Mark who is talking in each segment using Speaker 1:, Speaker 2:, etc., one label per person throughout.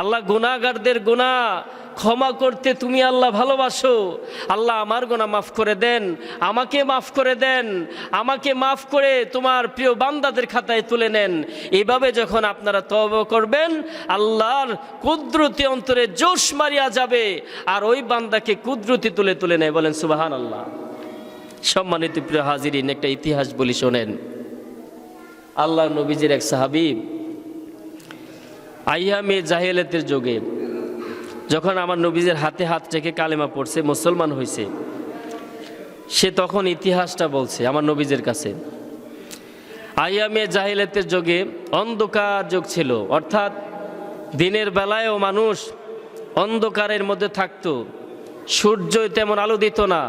Speaker 1: আল্লাহ গুনাহগারদের গুনাহ ক্ষমা করতে তুমি আল্লাহ ভালোবাসো। আল্লাহ আমার গোনা মাফ করে দেন, আমাকে মাফ করে দেন, আমাকে মাফ করে তোমার প্রিয় বান্দাদের খাতায় তুলে নেন। এভাবে যখন আপনারা তব করবেন, আল্লাহর কুদরতি অন্তরে জোশ মারিয়া যাবে, আর ওই বান্দাকে কুদরতি তুলে তুলে নেয় বলেন সুবাহান আল্লাহ সম্মানিত প্রিয় হাজিরিন, একটা ইতিহাস বলি শোনেন। আল্লাহ নবীজির এক সাহাবি আইয়ামে জাহেলাতের যোগে যখন আমার নবীজের হাতে হাত রেখে কালেমা পড়ছে, মুসলমান হয়েছে সে তখন ইতিহাসটা বলছে আমার নবীজের কাছে। আইয়ামে জাহিলাতের যোগে অন্ধকার যুগ ছিল, অর্থাৎ দিনের বেলায়ও মানুষ অন্ধকারের মধ্যে থাকতো সূর্য তেমন আলো দিত না,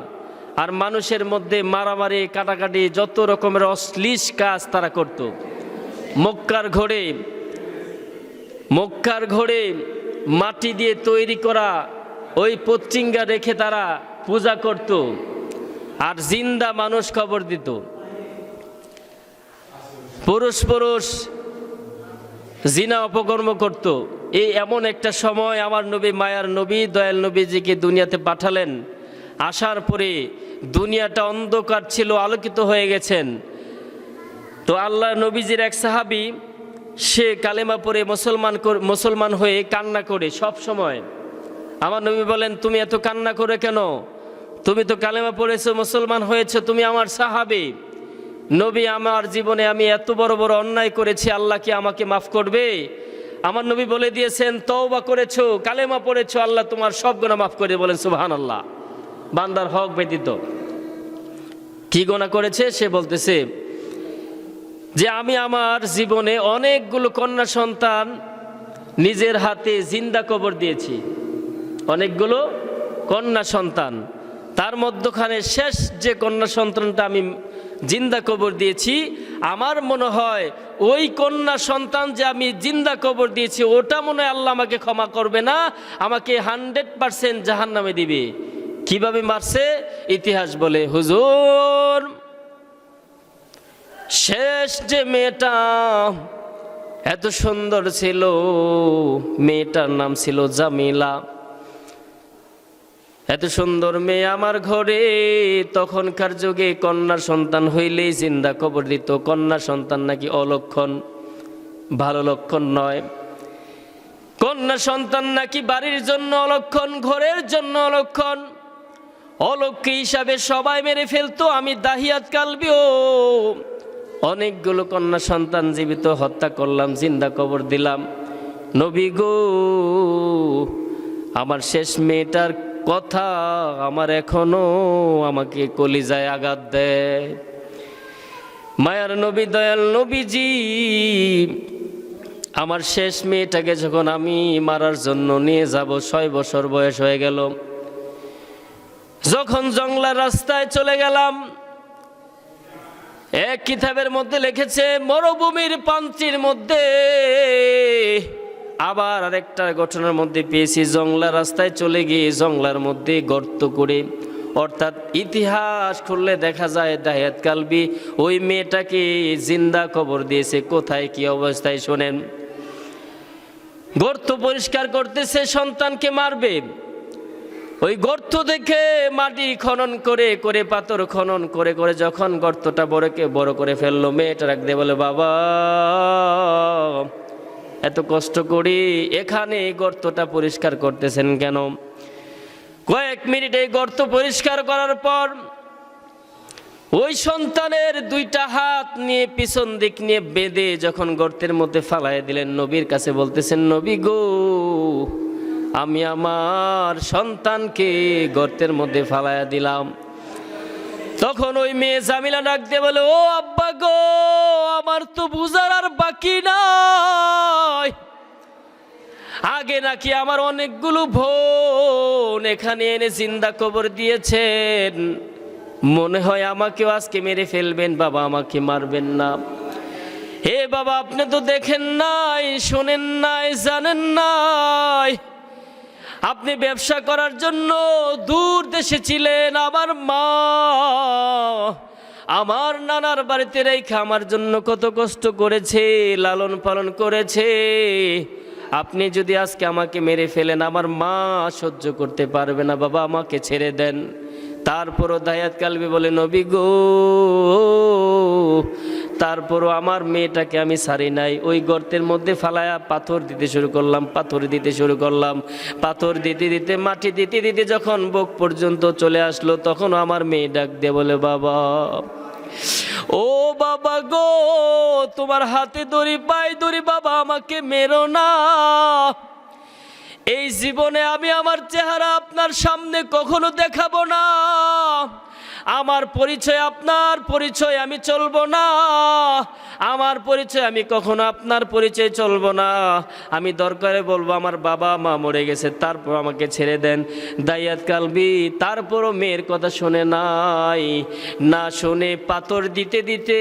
Speaker 1: আর মানুষের মধ্যে মারামারি, কাটাকাটি, যত রকমের অশ্লীল কাজ তারা করত। মক্কার ঘোড়ে মক্কার ঘোড়ে মাটি দিয়ে তৈরি করা ওই পচ্চিঙ্গা রেখে তারা পূজা করত আর জিন্দা মানুষ খবর দিত। পুরুষ পুরুষ জিনা অপকর্ম করত। এই এমন একটা সময় আমার নবী, মায়ার নবী, দয়াল নবীজিকে দুনিয়াতে পাঠালেন। আসার পরে দুনিয়াটা অন্ধকার ছিল, আলোকিত হয়ে গেছেন। তো আল্লাহ নবীজির এক সাহাবি সে কালেমা পরে মুসলমান মুসলমান হয়ে কান্না করে সব সময়। আমার নবী বলেন, তুমি এত কান্না করে কেন? তুমি তো কালেমা পড়েছো, মুসলমান হয়েছো, তুমি আমার সাহাবি। নবী, আমার জীবনে আমি এত বড় বড় অন্যায় করেছি, আল্লাহ কি আমাকে মাফ করবে? আমার নবী বলে দিয়েছেন, তওবা করেছ, কালেমা পড়েছো, আল্লাহ তোমার সব গুণা মাফ করে বলেন সুবহান আল্লাহ বান্দার হক ব্যতীত। কি গোনা করেছে? সে বলতেছে যে আমি আমার জীবনে অনেকগুলো কন্যা সন্তান নিজের হাতে জিন্দা কবর দিয়েছি। অনেকগুলো কন্যা সন্তান। তার মধ্যখানে শেষ যে কন্যা সন্তানটা আমি জিন্দা কবর দিয়েছি, আমার মনে হয় ওই কন্যা সন্তান যে আমি জিন্দা কবর দিয়েছি, ওটা মনে হয় আল্লাহ আমাকে ক্ষমা করবে না, আমাকে হান্ড্রেড পারসেন্ট জাহান নামে দিবে। কীভাবে মারছে? ইতিহাস বলে, হুজুর শেষ যে মেয়েটা, এত সুন্দর ছিল। মেয়েটার নাম ছিল জামিলা। এত সুন্দর মেয়ে আমার ঘরে, তখনকার যুগে কন্যা সন্তান হইলেই জিন্দা কবর দিত। কন্যা সন্তান নাকি অলক্ষণ, ভালো লক্ষণ নয়। কন্যা সন্তান নাকি বাড়ির জন্য অলক্ষণ, ঘরের জন্য অলক্ষণ। অলক্ষ্য হিসাবে সবাই মেরে ফেলতো, আমি দাহিয়াত কালবিও। অনেকগুলো কন্যা সন্তান জীবিত, হত্যা করলাম, জিন্দা কবর দিলাম। নবী গো, আমার শেষ মেয়েটার কথা আমার এখনও আমাকে কলিজায় আঘাত দেয়। মায়ার নবী, দয়াল নবীজি, আমার শেষ মেয়েটাকে যখন আমি মারার জন্য নিয়ে যাব, ছয় বছর বয়স হয়ে গেল। যখন জংলা রাস্তায় চলে গেলাম এক কিতাবের মধ্যে লিখেছে, মরুভূমির পাঞ্চির মধ্যে। আবার আরেকটা ঘটনার মধ্যে পেয়েছি জংলা রাস্তায় চলে গিয়ে জংলার মধ্যে গর্ত করে। অর্থাৎ ইতিহাস খুললে দেখা যায় দায়াত কালবি ওই মেয়েটাকে জিন্দা খবর দিয়েছে, কোথায় কি অবস্থায় শোনেন। গর্ত পরিষ্কার করতেছে, সন্তানকে মারবে। ওই গর্ত দেখে মাটি খনন করে করে পাথর খনন করে করে যখন গর্তটা বড়কে বড় করে ফেলল, মেয়েটা রাখতে বলে বাবা, এত কষ্ট করি এখানে এই গর্তটা পরিষ্কার করতেছেন কেন? কয়েক মিনিট এই গর্ত পরিষ্কার করার পর ওই সন্তানের দুইটা হাত নিয়ে পিছন দিক নিয়ে বেঁধে যখন গর্তের মধ্যে ফালাই দিলেন, নবীর কাছে বলতেছেন, নবী গো আমি আমার সন্তানকে গর্তের মধ্যে ফালাইয়া দিলাম। তখন ওই মেয়ে জামিলা ডাক দিয়ে বলে, ও আব্বা গো, আমার তো বুঝার আর বাকি নাই। আগে নাকি আমার অনেকগুলো বোন এখানে এনে জিন্দা কবর দিয়েছেন। মনে হয় আমাকেও আজকে মেরে ফেলবেন, বাবা আমাকে মারবেন না। হে বাবা, আপনি তো দেখেন নাই, শোনেন নাই, জানেন নাই। আপনি ব্যবসা করার জন্য দূর দেশে ছিলেন, আমার মা। আমার নানার বাড়িতে রেখে আমার জন্য কত কষ্ট করেছে, লালন পালন করেছে। আপনি যদি আজকে আমাকে মেরে ফেলেন, আমার মা সহ্য করতে পারবে না, বাবা আমাকে ছেড়ে দেন। তারপরও দায়াত কালবি বলে, নবী গো, তারপরও আমার মেয়েটাকে আমি সারি নাই। ওই গর্তের মধ্যে ফালায়া পাথর দিতে শুরু করলাম, পাথর দিতে শুরু করলাম। পাথর দিতে দিতে, মাটি দিতে দিতে যখন বুক পর্যন্ত চলে আসলো তখন আমার মেয়ে ডাক দিয়ে বলে, বাবা, ও বাবা গো, তোমার হাতে দড়ি পাই দড়ি, বাবা, আমাকে মেরো না। এই জীবনে আমি আমার চেহারা আপনার সামনে কখনো দেখাবো না। আমার পরিচয় আপনার পরিচয় আমি চলব না। আমার পরিচয় আমি কখনো আপনার পরিচয় চলব না। আমি দরকারে বলব, আমার বাবা মা মরে গেছে, তারপর আমাকে ছেড়ে দেন। দাইয়াত কালবি, তারপরও মেয়ের কথা শোনে নাই। না শোনে, পাথর দিতে দিতে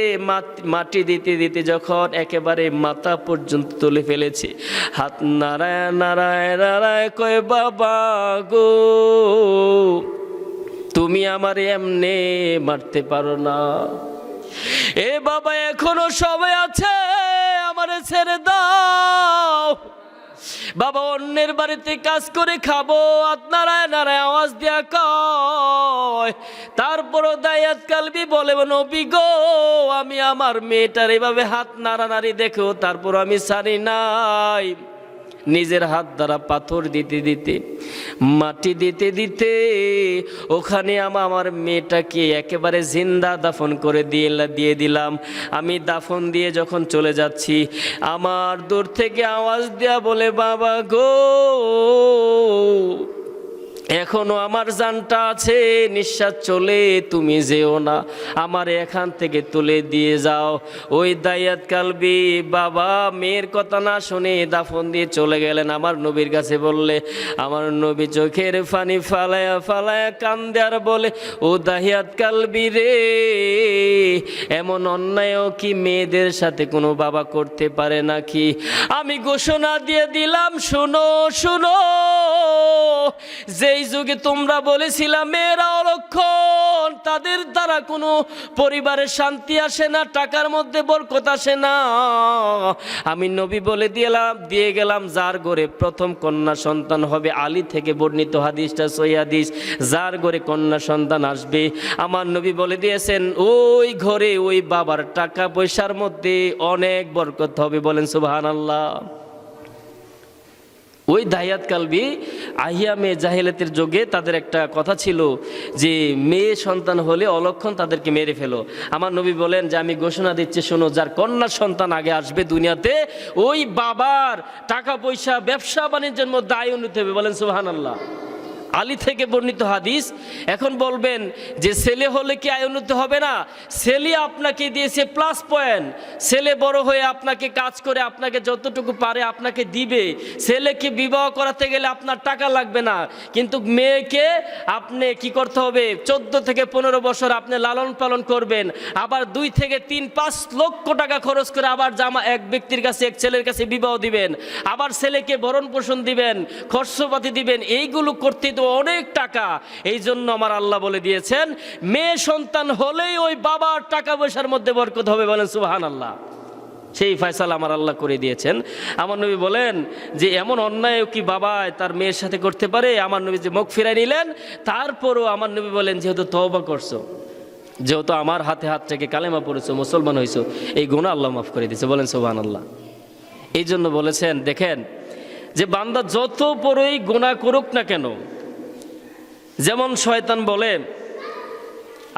Speaker 1: মাটি দিতে দিতে যখন একেবারে মাথা পর্যন্ত তুলে ফেলেছে। হাত নারায় নারায় নারায় কয়, বাবা গো। তুমি আমার এমনে মারতে পারো না। এ বাবা, এখনও সবাই আছে, আমার ছেড়ে দাও। বাবা, অন্যের বাড়িতে কাজ করে খাব। আপনারায় নারায় আওয়াজ দিয়া কয়, তারপরও দায়াত কালবি বলে, নবী গো, আমি আমার মেয়েটার এভাবে হাত নাড়ানাড়ি দেখো তারপর আমি সারি নাই। নিজের হাত দ্বারা পাথর দিতে দিতে, মাটি দিতে দিতে, ওখানে আমা- আমার মেয়েটাকে একেবারে জিন্দা দাফন করে দিয়ে দিয়ে দিলাম। আমি দাফন দিয়ে যখন চলে যাচ্ছি, আমার দূর থেকে আওয়াজ দেওয়া বলে, বাবা গো এখনও আমার জানটা আছে, নিঃশ্বাস চলে তুমি যেও না। আমার এখান থেকে তুলে দিয়ে যাও। ওই দায়াত কালবি বাবা, মেয়ের কথা না শুনে দাফন দিয়ে চলে গেলেন। আমার নবীর কাছে বললে, আমার নবী চোখের ফানি ফালায়া ফালায়া কান্দে আর বলে, ও দাহিয়াত কালবি রে, এমন অন্যায়ও কি মেয়েদের সাথে কোনো বাবা করতে পারে নাকি? আমি ঘোষণা দিয়ে দিলাম, শুনো শুনো যেই যুগে তোমরা বলেছিলাম মেয়েরা অলক্ষণ তাদের দ্বারা কোনো পরিবারের শান্তি আসে না, টাকার মধ্যে বরকত আসে না। আমি নবী বলে দিলাম, দিয়ে গেলাম, যার ঘরে প্রথম কন্যা সন্তান হবে আলী থেকে বর্ণিত হাদিসটা সই হাদিস। যার ঘরে কন্যা সন্তান আসবে, আমার নবী বলে দিয়েছেন, ওই ঘরে ওই বাবার টাকা পয়সার মধ্যে অনেক বরকত হবে। বলেন সুবাহান আল্লাহ ওই দাহিয়াত কালবি আহিয়া মেয়ে জাহিলাতের যোগে তাদের একটা কথা ছিল যে মেয়ে সন্তান হলে অলক্ষণ তাদেরকে মেরে ফেলো। আমার নবী বলেন যে, আমি ঘোষণা দিচ্ছি, শোনো, যার কন্যা সন্তান আগে আসবে দুনিয়াতে, ওই বাবার টাকা পয়সা ব্যবসা বাণিজ্যের মধ্যে আয় উন্নতি হবে। বলেন সুহান আল্লাহ আলী থেকে বর্ণিত হাদিস, এখন বলবেন যে ছেলে হলে কি আয় উন্নতি হবে না? ছেলে আপনাকে দিয়েছে প্লাস পয়েন্ট ছেলে বড় হয়ে আপনাকে কাজ করে, আপনাকে যতটুকু পারে আপনাকে দিবে। ছেলেকে বিবাহ করাতে গেলে আপনার টাকা লাগবে না। কিন্তু মেয়েকে আপনি কি করতে হবে? চোদ্দ থেকে পনেরো বছর আপনি লালন পালন করবেন। আবার দুই থেকে তিন, পাঁচ লক্ষ টাকা খরচ করে আবার জামা এক ব্যক্তির কাছে, এক ছেলের কাছে বিবাহ দিবেন। আবার ছেলেকে ভরণ পোষণ দিবেন, খরচপাতি দিবেন। এইগুলো করতে তো অনেক টাকা। এই জন্য আমার আল্লাহ বলে দিয়েছেন, মেয়ে সন্তান হলেই ওই বাবার টাকা পয়সার মধ্যে বরকত হবে বলেন সুবাহান আল্লাহ সেই ফয়সালা আমার আল্লাহ করে দিয়েছেন। আমার নবী বলেন যে, এমন অন্যায় কি বাবায় তার মেয়ের সাথে করতে পারে? আমার নবী যে মুখ ফিরাই নিলেন, তারপরও আমার নবী বলেন, যেহেতু তওবা করছ, যেহেতু আমার হাতে হাত থেকে কালেমা পড়েছো, মুসলমান হয়েছো এই গুণা আল্লাহ মাফ করে দিয়েছে। বলেন সোহান আল্লাহ এই জন্য বলেছেন, দেখেন যে, বান্দা যত বড়ই গুণা করুক না কেন যেমন শয়তান বলে,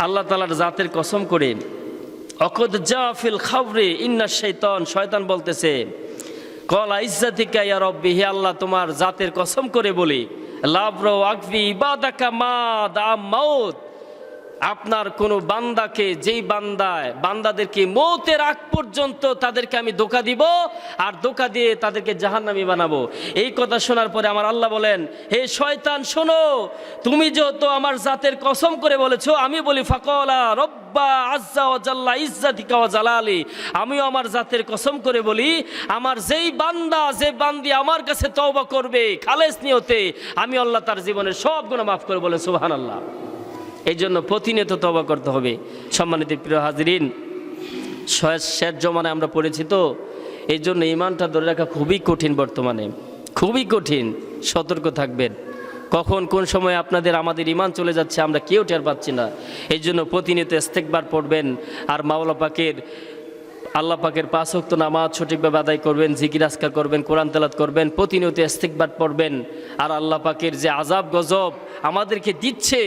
Speaker 1: আল্লাহ তালার জাতের কসম করে, অকদ জাফিল খাবরে ইন্না শৈতন, শয়তান বলতেছে, কলা ইজ্জাতিকা ইয়া রব্বি, হে আল্লাহ তোমার জাতের কসম করে বলি লাভ আকবি ইবাদাকা মা দা মাউত। আপনার কোনো বান্দাকে, যেই বান্দায়, বান্দাদেরকে মৌতের আগ পর্যন্ত তাদেরকে আমি ধোকা দিব আর ধোকা দিয়ে তাদেরকে জাহান্নামি বানাবো। এই কথা শোনার পরে আমার আল্লাহ বলেন, হে শয়তান, শোনো, তুমি যেহেতু আমার জাতের কসম করে বলেছ, আমি বলি, ফাকলা রব্বা আজ্জা ও জাল্লা ইজ্জাতিকা জালালি। আমিও আমার জাতের কসম করে বলি, আমার যেই বান্দা, যে বান্দি আমার কাছে তওবা করবে, খালেস নিয়তে আমি আল্লাহ তার জীবনের সব গুণ মাফ করে বলে সুবহান আল্লাহ এই জন্য প্রতিনিয়ত তবা করতে হবে। সম্মানিত প্রিয় হাজরিন শেষ জমানায় আমরা পড়েছি তো এই জন্য ইমানটা ধরে রাখা খুবই কঠিন বর্তমানে। খুবই কঠিন, সতর্ক থাকবেন। কখন কোন সময় আপনাদের, আমাদের ইমান চলে যাচ্ছে আমরা কেউ টের পাচ্ছি না। এই জন্য প্রতিনিয়ত ইস্তেকবার পড়বেন আর মাওলা পাকের, আল্লাহ পাকের পাঁচ ওয়াক্ত নামাজ সঠিকভাবে আদায় করবেন, জিকির আজকার করবেন, কোরআন তেলাত করবেন, প্রতিনিয়ত ইস্তেকবার পড়বেন। আর আল্লাহ পাকের যে আজাব গজব আমাদেরকে দিচ্ছে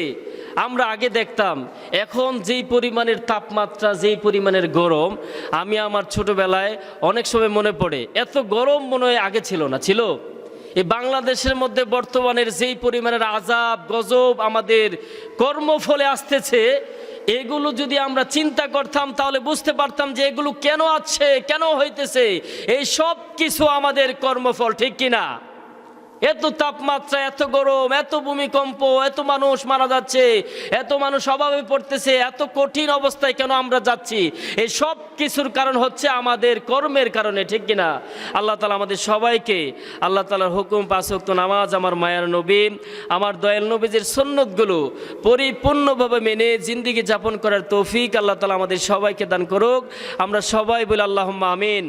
Speaker 1: আমরা আগে দেখতাম, এখন যেই পরিমাণের তাপমাত্রা, যেই পরিমাণের গরম, আমি আমার ছোটবেলায় অনেক সময় মনে পড়ে, এত গরম মনে হয় আগে ছিল না, ছিল? এই বাংলাদেশের মধ্যে বর্তমানের যেই পরিমাণের আজাব গজব আমাদের কর্মফলে আসতেছে, এগুলো যদি আমরা চিন্তা করতাম, তাহলে বুঝতে পারতাম যে এগুলো কেন আছে, কেন হইতেছে, এই সব কিছু আমাদের কর্মফল, ঠিক কিনা? এত তাপমাত্রা, এত গরম, এত ভূমিকম্প, এত মানুষ মারা যাচ্ছে, এত মানুষ অভাবে পড়তেছে, এত কঠিন অবস্থায় কেন আমরা যাচ্ছি? এই সব কিছুর কারণ হচ্ছে আমাদের কর্মের কারণে, ঠিক কিনা? আল্লাহ তালা আমাদের সবাইকে, আল্লাহ তালার হুকুম পাঁচক্ত নামাজ আমার মায়ার নবী, আমার দয়াল নবীজের সন্ন্যতগুলো পরিপূর্ণভাবে মেনে জিন্দিগি যাপন করার তৌফিক আল্লাহ তালা আমাদের সবাইকে দান করুক। আমরা সবাই বলি আল্লাহ আমিন।